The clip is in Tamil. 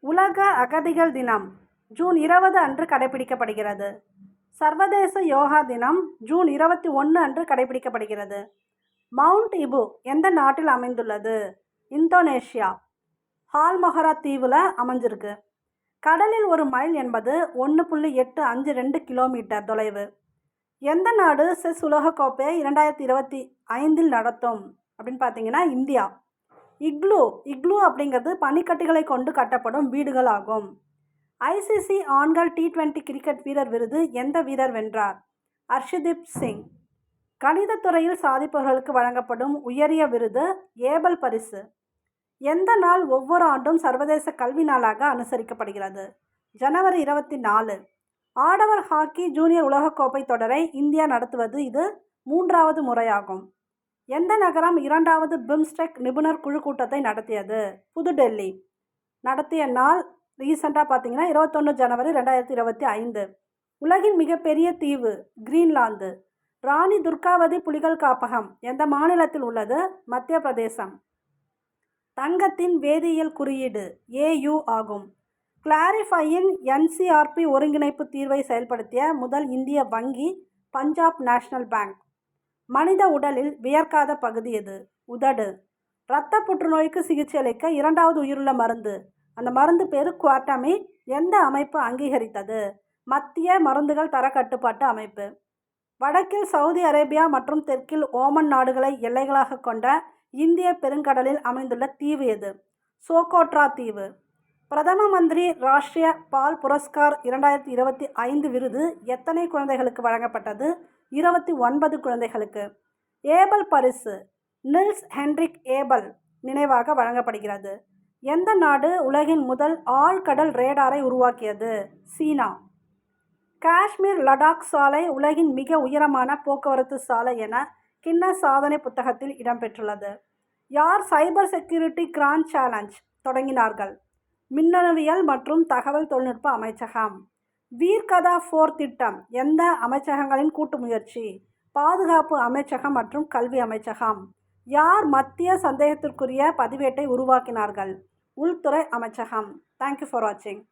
உலக அகதிகள் தினம் ஜூன் இருபது அன்று கடைபிடிக்கப்படுகிறது சர்வதேச யோகா தினம் ஜூன் இருபத்தி ஒன்று அன்று கடைபிடிக்கப்படுகிறது மவுண்ட் இபு எந்த நாட்டில் அமைந்துள்ளது? இந்தோனேஷியா. ஹால்மொஹரா தீவில் அமைஞ்சிருக்கு. கடலில் ஒரு மைல் என்பது ஒன்று புள்ளி எட்டு அஞ்சு ரெண்டு கிலோமீட்டர் தொலைவு. எந்த நாடு செஸ் உலகக்கோப்பையை இரண்டாயிரத்தி இருபத்தி ஐந்தில் நடத்தும்? அப்படின்னு பார்த்தீங்கன்னா இந்தியா. இக்லூ இக்லூ அப்படிங்கிறது பனிக்கட்டிகளை கொண்டு கட்டப்படும் வீடுகள் ஆகும் ஐசிசி ஆண்கள் டி டுவெண்ட்டி கிரிக்கெட் வீரர் விருது எந்த வீரர் வென்றார்? அர்ஷதீப் சிங். கணிதத்துறையில் சாதிப்பவர்களுக்கு வழங்கப்படும் உயரிய விருது ஏபல் பரிசு. எந்த நாள் ஒவ்வொரு ஆண்டும் சர்வதேச கல்வி நாளாக அனுசரிக்கப்படுகிறது? ஜனவரி இருபத்தி நாலு. ஆடவர் ஹாக்கி ஜூனியர் உலகக்கோப்பை தொடரை இந்தியா நடத்துவது இது மூன்றாவது முறையாகும். எந்த நகரம் இரண்டாவது பிம்ஸ்டெக் நிபுணர் குழு கூட்டத்தை நடத்தியது? புதுடெல்லி. நடத்திய நாள் ரீசெண்டாக பார்த்தீங்கன்னா இருபத்தொன்று ஜனவரி ரெண்டாயிரத்தி இருபத்தி ஐந்து. உலகின் மிகப்பெரிய தீவு கிரீன்லாந்து. ராணி துர்காவதி புலிகள் காப்பகம் எந்த மாநிலத்தில் உள்ளது? மத்திய பிரதேசம். தங்கத்தின் வேதியியல் குறியீடு ஏயு ஆகும். கிளாரிஃபையின் என்சிஆர்பி ஒருங்கிணைப்பு தீர்வை செயல்படுத்திய முதல் இந்திய வங்கி பஞ்சாப் நேஷனல் பேங்க். மனித உடலில் வியர்க்காத பகுதி எது? உதடு. இரத்த புற்றுநோய்க்கு சிகிச்சை அளிக்க இரண்டாவது உயிருள்ள மருந்து. அந்த மருந்து பேர் குவாட்டமி. எந்த அமைப்பு அங்கீகரித்தது? மத்திய மருந்துகள் தர கட்டுப்பாட்டு அமைப்பு. வடக்கில் சவுதி அரேபியா மற்றும் தெற்கில் ஓமன் நாடுகளை எல்லைகளாக கொண்ட இந்திய பெருங்கடலில் அமைந்துள்ள தீவு எது? சோகோட்ரா தீவு. பிரதம மந்திரி ராஷ்டிரிய பால் புரஸ்கார் இரண்டாயிரத்தி இருபத்தி ஐந்து விருது எத்தனை குழந்தைகளுக்கு வழங்கப்பட்டது? இருபத்தி ஒன்பது குழந்தைகளுக்கு. ஏபல் பரிசு நில்ஸ் ஹென்ரிக் ஏபல் நினைவாக வழங்கப்படுகிறது. எந்த நாடு உலகின் முதல் ஆழ்கடல் ரேடாரை உருவாக்கியது? சீனா. காஷ்மீர் லடாக் சாலை உலகின் மிக உயரமான போக்குவரத்து சாலை என கின்ன சாதனை புத்தகத்தில் இடம்பெற்றுள்ளது. யார் சைபர் செக்யூரிட்டி கிராண்ட் சேலஞ்ச் தொடங்கினார்கள்? மின்னணுவியல் மற்றும் தகவல் தொழில்நுட்ப அமைச்சகம். வீர்கதா ஃபோர் திட்டம். எந்த அமைச்சகங்களின் கூட்டு முயற்சி? பாதுகாப்பு அமைச்சகம் மற்றும் கல்வி அமைச்சகம். யார் மத்திய சந்தேகத்திற்குரிய பதிவேட்டை உருவாக்கினார்கள்? உள்துறை அமைச்சகம். தேங்க்யூ ஃபார் வாட்சிங்